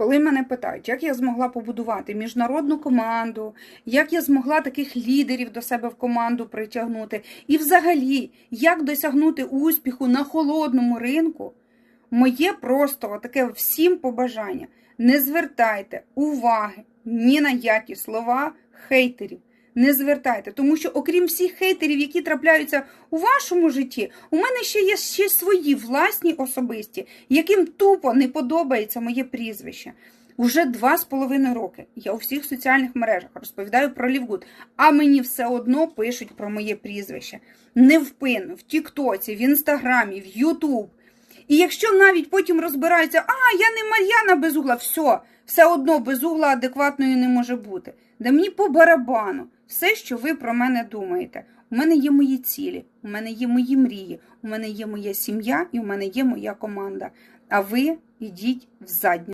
коли мене питають, як я змогла побудувати міжнародну команду, як я змогла таких лідерів до себе в команду притягнути, і взагалі, як досягнути успіху на холодному ринку, моє просто таке всім побажання. Не звертайте уваги ні на які слова хейтерів. Не звертайте, тому що окрім всіх хейтерів, які трапляються у вашому житті, у мене ще є ще свої власні особисті, яким тупо не подобається моє прізвище. Уже два з половиною роки я у всіх соціальних мережах розповідаю про Лівгуд, а мені все одно пишуть про моє прізвище. Невпинно в Тіктоці, в Інстаграмі, в Ютуб. І якщо навіть потім розбираються, а я не Мар'яна без угла, все, все одно без угла адекватною не може бути. Да мені по барабану все, що ви про мене думаєте. У мене є мої цілі, у мене є мої мрії, у мене є моя сім'я і у мене є моя команда. А ви йдіть в задню.